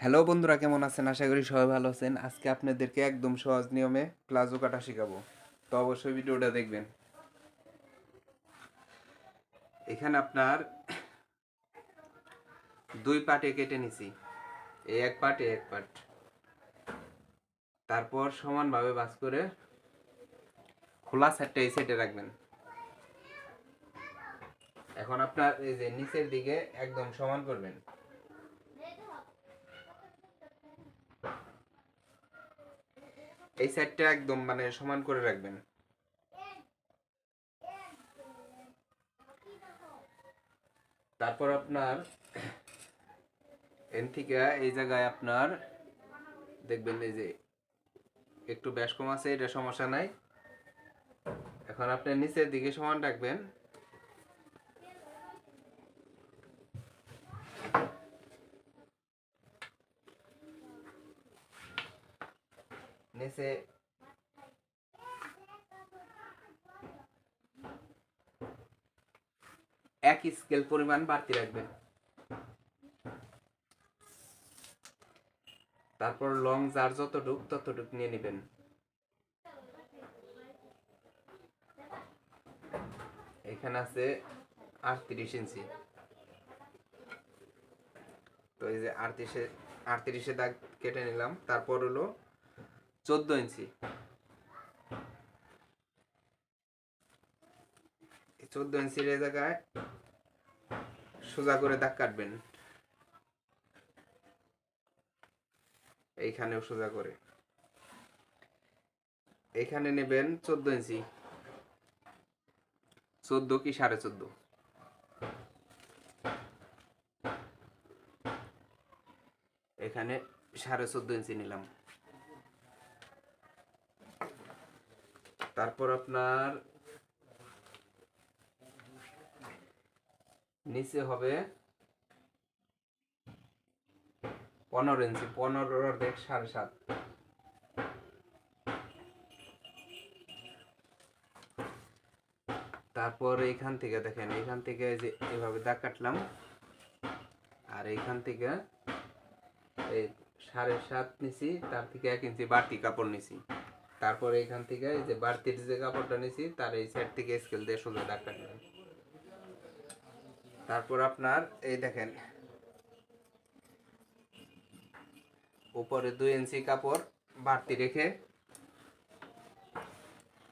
Hello বন্ধুরা, কেমন আছেন? আশা করি সবাই ভালো আছেন। আজকে আপনাদেরকে একদম সহজ নিয়মে প্লাজো কাটা শেখাবো। তো অবশ্যই ভিডিওটা দেখবেন। এখানে আপনার দুই পার্টে কেটে নিছি। এই এক এই এক পার্ট তারপর সমানভাবে বাস করে খোলা সাইডটা এই সাইডে রাখবেন। এখন আপনার এই যে নিচের দিকে একদম সমান করবেন। এই সাইডটা একদম মানে সমান করে রাখবেন। তারপর আপনার এন থেকে এই জায়গায় আপনার দেখবেন এই যে একটু ব্যাস কম আছে, এটা সমস্যা নাই। এখন আপনি নিচের দিকে সমান রাখবেন। নিচে এক স্কেল পরিমাণ বাড়তি রাখবেন তারপর লং যার যতটুক ততটুক নিয়ে নেবেন। এখানে আছে আটত্রিশ ইঞ্চি। তো এই যে আটত্রিশে আটত্রিশে দাগ কেটে নিলাম। তারপর হলো চোদ্দ ইঞ্চি। চোদ্দ ইঞ্চির এই জায়গায় সোজা করে দাগ কাটবেন। এইখানেও সোজা করে। এইখানে নেবেন চোদ্দ ইঞ্চি। চোদ্দ কি সাড়ে চোদ্দ? এখানে সাড়ে চোদ্দ ইঞ্চি নিলাম। তারপর আপনার নিচে হবে পনেরো ইঞ্চি পনেরো দেখ সাড়ে সাত। তারপর এইখান থেকে দেখেন, এইখান থেকে যে এভাবে দাগ কাটলাম। আর এইখান থেকে এই সাড়ে সাত নিছি তার থেকে এক ইঞ্চি বাড়তি কাপড় নিছি। তারপর এখান থেকে এই যে বাড়তির যে কাপড়টা নিছি তার এই সাইড থেকে স্কেল দিয়ে সোজা দাগ কাটলাম তারপর আপনার এই দেখেন, উপরে দুই ইঞ্চি কাপড় বাড়তি রেখে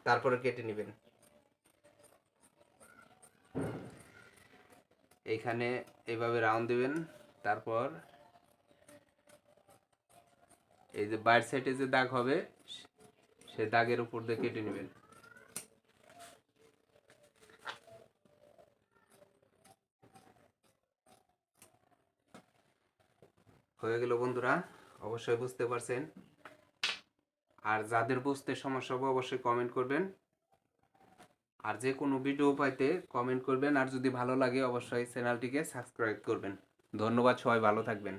তারপরে কেটে নেবেন। এইখানে এইভাবে রাউন্ড দিবেন, তারপর এই যে বাইর সাইডে যে দাগ হবে সে দাগের উপর দিয়ে কেটে নেবেন। হয়ে গেল বন্ধুরা, অবশ্যই বুঝতে পারছেন। আর যাদের বুঝতে সমস্যা হবে, অবশ্যই কমেন্ট করবেন। আর যে কোনো ভিডিও পাইতে কমেন্ট করবেন। আর যদি ভালো লাগে, অবশ্যই চ্যানেলটিকে সাবস্ক্রাইব করবেন। ধন্যবাদ, সবাই ভালো থাকবেন।